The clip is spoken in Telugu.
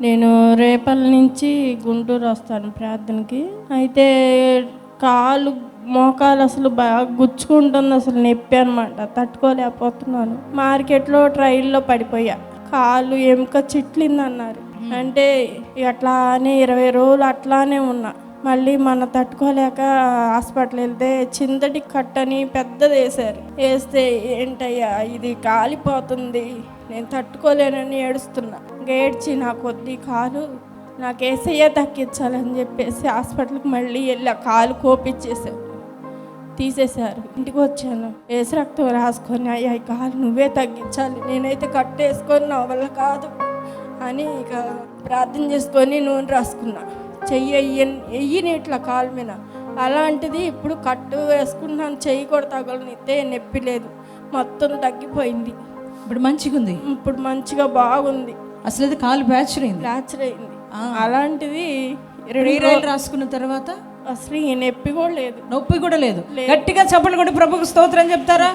నేను రేపల నుంచి గుంటూరు వస్తాను ప్రార్థనకి. అయితే కాలు మోకాలు అసలు బాగా గుచ్చుకుంటుంది అసలు నొప్పి అనమాట తట్టుకోలేకపోతున్నాను. మార్కెట్లో ట్రైల్లో పడిపోయా. కాలు ఎముక చిట్లింది అన్నారు అంటే అట్లానే ఇరవై రోజులు అట్లానే ఉన్నా. మళ్ళీ మన తట్టుకోలేక హాస్పిటల్ వెళ్తే చిందటి కట్టని పెద్దది వేసారు వేస్తే ఏంటయ్యా ఇది కాలిపోతుంది. నేను తట్టుకోలేనని ఏడుస్తున్నా. ఏడ్చి నా కొద్ది కాలు నాకు ఏసయ్యే తగ్గించాలని చెప్పేసి హాస్పిటల్కి మళ్ళీ వెళ్ళి ఆ కాలు కోపిచ్చేసారు తీసేశారు. ఇంటికి వచ్చాను. ఏసు రక్తం రాసుకొని అయ్యా ఈ కాలు నువ్వే తగ్గించాలి. నేనైతే కట్టేసుకొని నా వల్ల కాదు అని ఇక ప్రార్థన చేసుకొని నూనె రాసుకున్నా. చెయ్యి వెయ్యి వెయ్యిని ఇట్లా కాలు మీద. అలాంటిది ఇప్పుడు కట్టు వేసుకున్నాను చెయ్యి కూడా తగలనితే నొప్పి లేదు. మొత్తం తగ్గిపోయింది. ఇప్పుడు మంచిగా ఉంది ఇప్పుడు మంచిగా బాగుంది. అసలు అది కాలు ఫ్రాక్చర్ అయింది ఫ్రాక్చర్ అయింది అలాంటిది రాసుకున్న తర్వాత? అసలు ఈ నొప్పి కూడా లేదు. నొప్పి కూడా లేదు. గట్టిగా చప్పట్లు కూడా ప్రభుకు స్తోత్రం చెప్తారా?